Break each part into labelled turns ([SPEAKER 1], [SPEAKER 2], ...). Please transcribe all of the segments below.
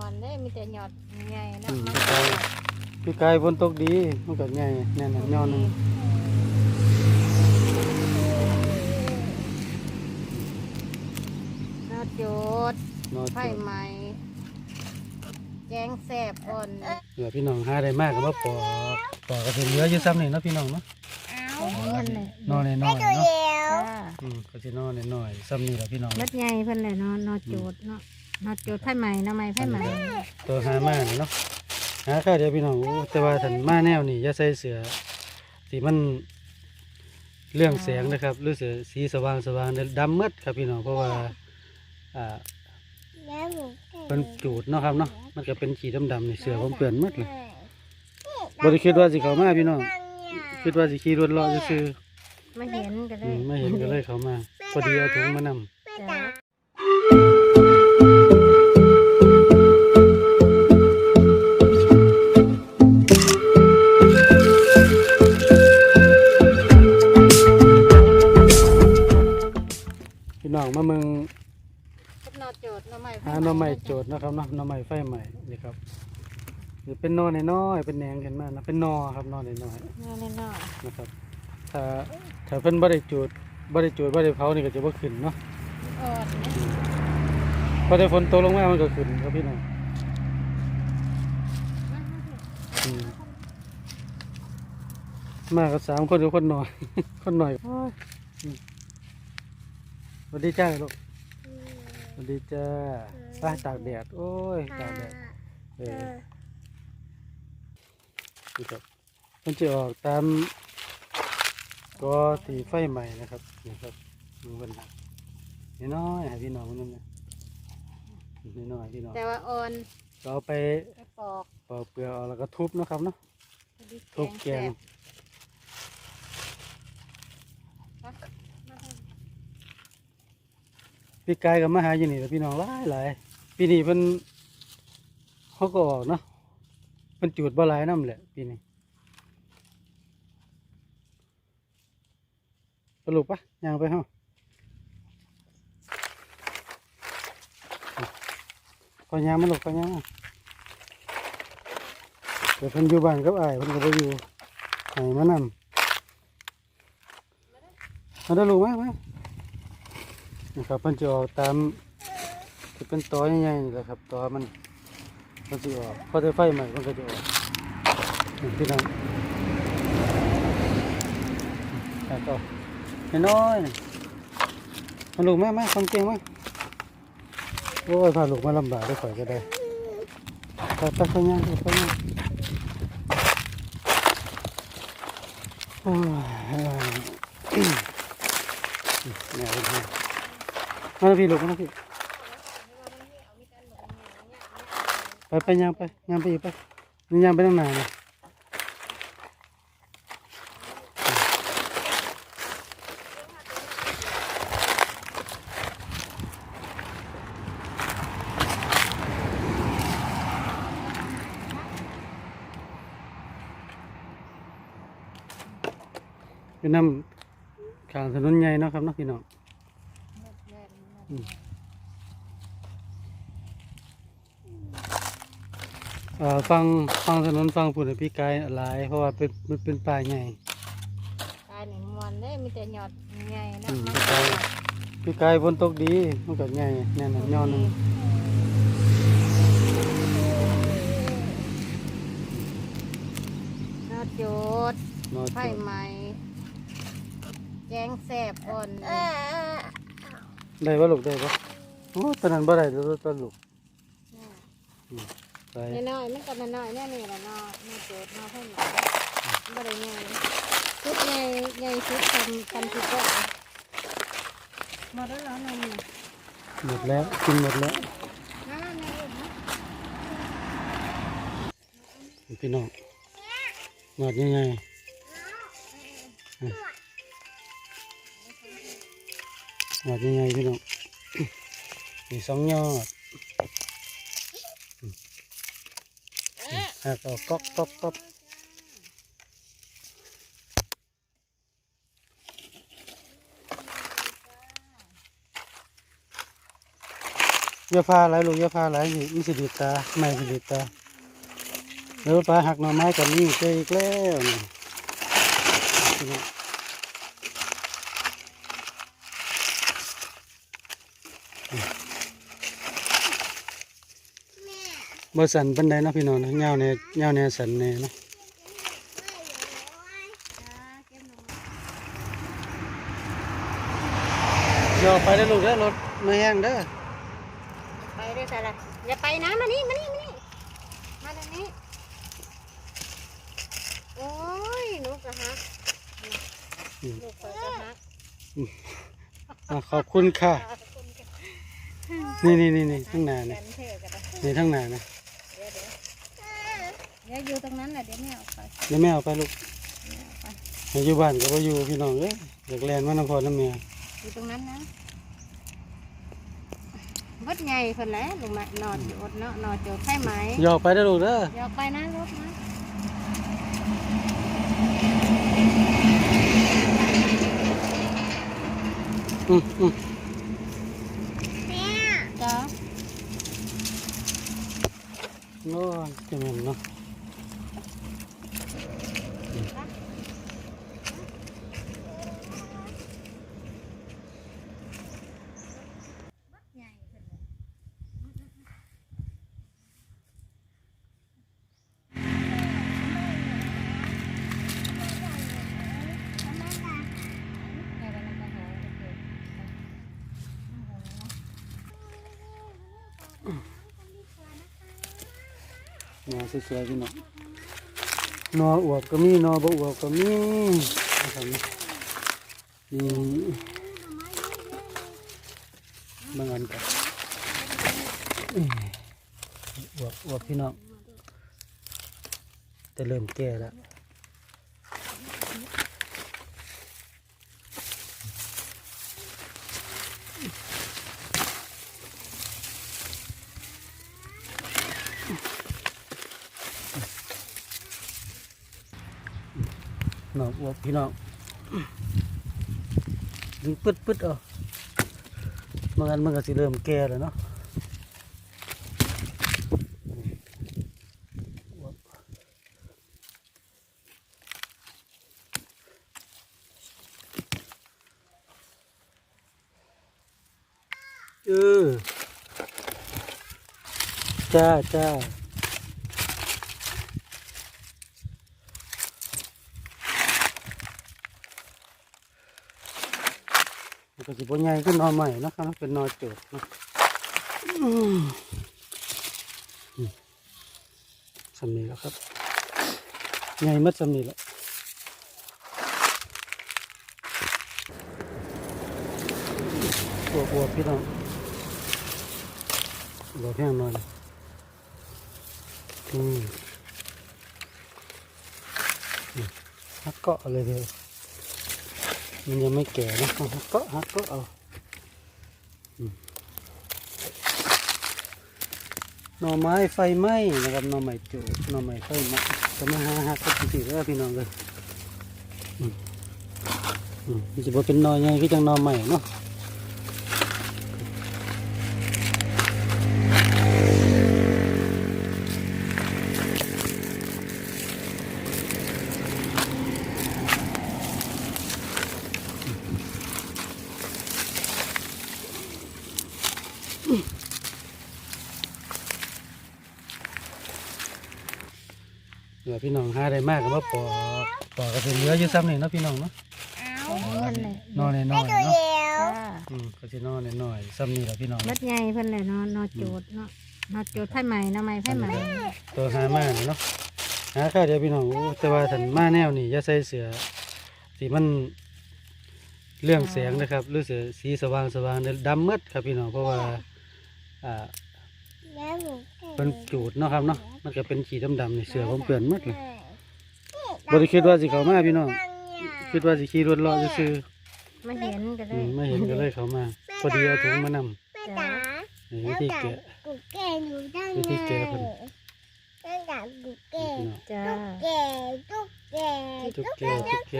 [SPEAKER 1] วันได้มีแต่หยอดใหญ่ๆเนาะ
[SPEAKER 2] อืม
[SPEAKER 1] มัน
[SPEAKER 2] พี่กายพี่กายฝนตกดีมันก็ใหญ่แน่นอนย้อนหนึง
[SPEAKER 1] นอโจด
[SPEAKER 2] นอน
[SPEAKER 1] ไฟไหม้แกงแซ่บอ่อน
[SPEAKER 2] เหลือพี่น้องหาได้มากก็มาปอกปอกก็สิเหลืออยู่ซ้ำนี่เนาะพี่น้องเนาะ
[SPEAKER 1] เงินเลย
[SPEAKER 2] นอนน้อยๆเนาะ
[SPEAKER 1] จ้า
[SPEAKER 2] อืมก็สินอนน้อยๆซ้ำนี่แหละพี่น้อง
[SPEAKER 1] มัดใหญ่เพิ่นเลยเนาะนอโจดเนาะ นอโจดไฟไหม้เนาะไหม้ไฟไหม้
[SPEAKER 2] ตัวหามานี่เนาะหาข้าวเดียวพี่น้องโอ้แต่ว่าถ้ามาแนวนี่อย่าใส่เสื้อที่มันเรื่องแสงนะครับหรือเสื้อสีสว่างสว่างๆเด้อดำมืดครับพี่น้องเพราะว่าอ่าเป็นจูดเนาะครับเนาะมันก็เป็นขีดดำๆนี่เสื้อผมเปื่อนหมืดเลยบ่ได้คิดว่าสิเข้ามาพี่น้องคิดว่าสิขี่รถเลาะซื่อ
[SPEAKER 1] ไม่เห็นก็
[SPEAKER 2] ๆ
[SPEAKER 1] เล
[SPEAKER 2] อื
[SPEAKER 1] ย
[SPEAKER 2] มไม่เห็นก็เลยเข้ามาพอดีเอาถุงมานำ
[SPEAKER 1] จ้า
[SPEAKER 2] ม้
[SPEAKER 1] ไฟ
[SPEAKER 2] หาหน่อไม้โจทย์นะครับเนาะหน่อไม้ไฟใหม่นี่ครับนี่เป็นหนอน้อยๆเป็นแหนงขึ้นมานะเป็นหนอครับหนอน้อย
[SPEAKER 1] นอน้อย
[SPEAKER 2] ๆนะครับ ถ้าถ้าเพิ่นบ่ได้จูดบ่ได้จูดบ่ได้เผานี่ก็จะบ่ขึ้นเนาะ
[SPEAKER 1] ๆอ่อนนะ
[SPEAKER 2] พอได้ฝนตกลงมามันก็ขึ้นครับพี่น้องอืมมากับสามคนหรือคนน้อย คนน้อย
[SPEAKER 1] โอ้ย
[SPEAKER 2] สวัสดีจ้าลูกส วัสดีจ้าป้าตากแดด โอ้ย ตากแดดเออนี่ครับมันจะออกตามก็ตีไฟใหม่นะครับนี่ครับมือเป็นหักนิดน้อยให้พี่น้องมันนั่นนะนิดน้อยพี่น้อง
[SPEAKER 1] แต่ว่าอ่อน
[SPEAKER 2] เราเอาไป
[SPEAKER 1] ไปปอก
[SPEAKER 2] ปอกเปลือกออกแล้วก็ทุบเนาะครับเนาะทุบแกง พี่กายกับมาหาอยู่นี่แหละพี่น้องหลายหลายปีนี้เพิ่นเขาก็ออกเนาะเพิ่นจูดบ่หลายน้ำแหละปีนี้สรุปปะยางไปเฮาก็ยางมันหลกก็ยางเดี๋ยวเพิ่นอยู่บ้านกับอ้ายเพิ่นก็บ่อยู่ให้มานำมาได้อลูกมาม นะครับเพิ่นจะออกตามที่เป็นตอใหญ่ๆนี่แหละครับตอมันมันจะออกพอได้ไฟใหม่มันก็จะออกนี่พี่น้องแล้วก็น้อยๆนี่มาลูกแม่มาฟังเก่งมาโอ้ยพาลูกมาลำบากได้ข่อยก็ได้ไปไปไปย่างไปย่างโอ้ยแม่เป็นไง มาแล้วพี่ลูกมาแล้วพี่ไปไปยางไปยางไปอีกไปนี่ยางไปตั้งนานเลยเป็นน้ำขางถนนใหญ่เนาะครับเนาะพี่น้อง ฟังฟังถนนฟังฝุ่นพี่กายหลาย เพราะว่าเป็นมันเป็นป่าใหญ่
[SPEAKER 1] กายหนึ่งวันได้มีแต่หยอดใหญ่ๆเนาะ
[SPEAKER 2] อืม
[SPEAKER 1] มัน
[SPEAKER 2] พี่กายพี่กายฝนตกดีมันก็ใหญ่แน่นอนย้อนหนึง
[SPEAKER 1] นอโจด
[SPEAKER 2] นอน
[SPEAKER 1] ไฟไหม้แกงแซ่บอ่อน
[SPEAKER 2] ได้บ่ลูกได้บ่โอ้ตอนนั้นบ่ได้ตัวตอนลูกไป
[SPEAKER 1] น้อยๆมันก็น้อยๆแน่นี่แหละเนาะนอโจดเนาะไฟไหม้บ่ได้ใหญ่ชุดใหญ่ใหญ่ชุดทำทำชุดก็หมดแล้วเหรอนมเนี่ย
[SPEAKER 2] หมดแล้วกินหมดแล้ว
[SPEAKER 1] นั่นแม่เอ็ม
[SPEAKER 2] พี่น้องหมดยังไง หมดยังไงพี่น้องมีสองยอดหักออกก๊อกก๊อกก๊อกยาพาหลลูกยาพาหลายสิมันสิดีดตาไม่สิดีดตาแล้วปลาหักหน่อไม้กันนี่เจออีกแล้วนี่พี่น้อง บ่สันปันใดเนาะพี่น้องนะเงาแน่เงาแน่สันแน่เนาะอย่าออกไปได้อลูกเด้อรถไม่แห้งเด้อ
[SPEAKER 1] ไปได้แต่ละอย่าไปนะมานี่มานี่มานี่มาทางนี้โอ้ยหนูกระฮักลูกเปิดกระฮัก
[SPEAKER 2] อะขอบคุณค่ะ นี่นี่นี่นี่ทั้งหนา
[SPEAKER 1] แข
[SPEAKER 2] นี่
[SPEAKER 1] นเท่กันนะ
[SPEAKER 2] นี่ทั้งหนานะ
[SPEAKER 1] เดี๋ยวเดี๋ยวเดี๋ยวอยู่ตรงนั้นแหละเดี๋ยวแม่ออกไป
[SPEAKER 2] เดี๋ยวแม่เอาไปลูกให้อยู่บ้านก็บ่อยู่พี่น้องเอ้ยอยากแลนมานำพ่อน้ำแม่
[SPEAKER 1] อยู่ตรงนั้นนะวัดใหญ่คนแหล้วลุงมานอนอยู่อดเนาะนอนโจดใช่ไหม
[SPEAKER 2] อย่าออกไปได้อลูกเด้อ
[SPEAKER 1] เดี๋ยวไปนะรถนะ
[SPEAKER 2] อืมอืม
[SPEAKER 1] จ้า
[SPEAKER 2] โอ้ยจ นอสวยๆพี่น้องนออวบก็มีนอบ่อวบก็มีนะครับนี่บางอันก็อื้ออวบอวบพี่น้องแต่เริ่มแก่แล้ว น้องอวบพี่น้องดึงปึ๊ดปึ๊ดเอาบางอันมันก็สิเริ่มแก่แล้วเนาะเออจ้าจ้า ก็สิบใหญ่ขึ้นนอใหม่นะครับเป็นนอโจดนะอืมอืมสำนีแล้วครับใหญ่มัดสำนีแล้วบวบบวพี่น้องบวบแห้งหน่อยอืมอืมฮักเกาะเลยเดียว มันยังไม่แก่นะกก็ฮักก็เอาอืหน่อไม้ไฟไหม้นะครับหน่อไม้จุหน่อไม้ไฟไหม้จะมาหาหักก็ติดแล้วพี่น้องเลยอืมอืมมันจะบ่เป็นหน่อไงก็จังหน่อใหม่เนาะ เดี๋ยวพี่น้องหาได้มากก็มาปอกปอกก็จะเหลืออยู่ซ้ำนี่เนาะพี่น้องเนาะ
[SPEAKER 1] เอาเงินเลย
[SPEAKER 2] นอนน้อยๆเนาะ
[SPEAKER 1] จ้า
[SPEAKER 2] อืมก็จะนอนน้อยๆซ้ำนี่แหละพี่น้อง
[SPEAKER 1] วัดใหญ่เพิ่นเลยเนาะนอนโจดเนาะนอนโจดไผ่ใหม่นะใหม่ไผ่ใหม่
[SPEAKER 2] ตัวหามานี่เนาะหาข้าวเดียวพี่น้องโอ้แต่ว่าถันมาแนวนี่อย่าใส่เสือสีมันเรื่องแสงนะครับหรือเสือสีสว่างสว่างๆดำมืดครับพี่น้องเพราะว่า อ่าเป็นจูดเนาะครับเนาะมันก็เป็นขีดดำๆนี่เสือผมเปลี่ยนหมืดเลยบริคิดว่าสิเขามาพี่น้องคิดว่าสิขี่รถเลาะซื้อ
[SPEAKER 1] ไม่เห็นก็
[SPEAKER 2] ๆ
[SPEAKER 1] ได้
[SPEAKER 2] อืมไม่เห็นก็เลยเขามาพอดีเอาถุงมานำ
[SPEAKER 1] จ้า
[SPEAKER 2] นี่วิธีแกะ
[SPEAKER 3] กูแก่หนูได้
[SPEAKER 2] วิธีแกะเพิ่น
[SPEAKER 3] ตั้งแต่กูแก่
[SPEAKER 2] พี่น้อง
[SPEAKER 1] จ้า
[SPEAKER 3] แก่ตุ๊กแก่
[SPEAKER 2] ตุ๊กแกตุ๊กแก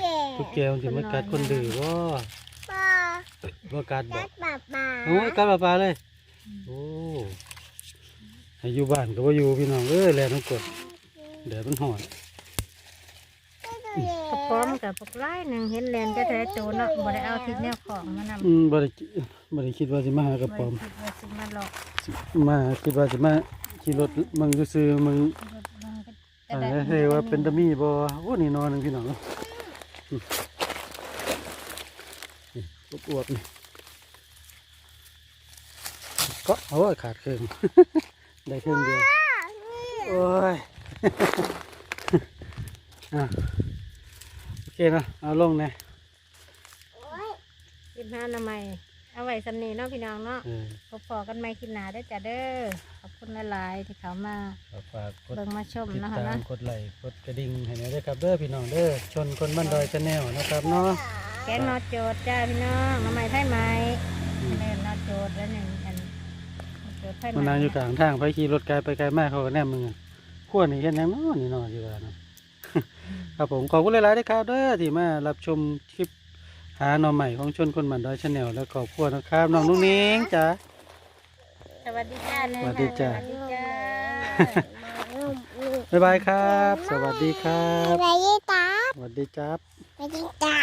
[SPEAKER 3] แก่
[SPEAKER 2] ตุ๊กแกมันสิมากัดคนดื้อบ่
[SPEAKER 3] ป้า
[SPEAKER 2] บ่กัดบ่
[SPEAKER 3] จัดป้าป้า
[SPEAKER 2] โอ้ยกัดปลาปลาเลย โอ้ให้อยู่บ้านก็บ่อยู่พี่น้องเอ้ยแลน้ำกดแดดมันหอน
[SPEAKER 1] กระป๋อมกับปกไล่หนึ่งเห็นแลนจะแท้โจเนาะบ่ได้เอาทิ้งแนวของมานำ
[SPEAKER 2] อืมบ่ได้คิบ่ได้คิดว่าสิมาหากระป๋อม
[SPEAKER 1] คิดว่าสิมาหลอก
[SPEAKER 2] มาคิดว่าสิมาขี่รถมึงซื่อๆมึง
[SPEAKER 1] รถบังก็
[SPEAKER 2] อ่าเฮ้ยว่าเป็นตะมีบ่โอ้นี่นอนหนึงพี่น้องเนาะอืมนี่อวบๆนี่ ก็โอ้ยขาดครึ่งได้ครึ่งเดียวโอ้ยอะโอเคเนาะเอาลงนะ
[SPEAKER 1] กินห้าหนาใหม่เอาไว้สำนีเนาะพี่น้องเนาะ
[SPEAKER 2] เออ
[SPEAKER 1] พบพอกันใหม่คลิปหน้าเด้อจ้ะเด้อขอบคุณหลายๆที่เขามา
[SPEAKER 2] ฝากกด
[SPEAKER 1] เบิ่งมาชม
[SPEAKER 2] ติด
[SPEAKER 1] เนาะค่ะ
[SPEAKER 2] ตาม
[SPEAKER 1] เนาะ
[SPEAKER 2] กดไลค์กดกระดิ่งให้หน่อยเด้อครับเด้อพี่น้องเด้อชนคนบ้านดอยชาแนลนะครับเนาะ
[SPEAKER 1] แกงนอโจดจ้าพี่น้องหน้ำใหม่ไทยไหม
[SPEAKER 2] อืม
[SPEAKER 1] เล่นนอโจดแล้วหนึ่ง อันนอโจดไทยไหม
[SPEAKER 2] มันนั่งอยู่กลางทางไปขี่รถไกลไปไกลมากเขาก็แนมมึงอะขั้วนี่เห็นยังเนาะนี่เนอนอยู่ว่าเนาะครับผมขอบคุณหลายๆนะครับเด้อที่มารับชมคลิปหาหน่อใหม่ของชนคนบ้านดอยชาแนลแล้วขอบคุณนะครับน้องนุ่งนิ้งจ้า
[SPEAKER 1] สวัสดีจ้าเลย
[SPEAKER 2] สวัสดีจ้า
[SPEAKER 1] สวัสดีจ้า
[SPEAKER 2] บ๊ายบายครับ สวัสดีครับ
[SPEAKER 3] ไปยี่ตา
[SPEAKER 2] สวัสดีจ้า
[SPEAKER 3] ไปยี่ตา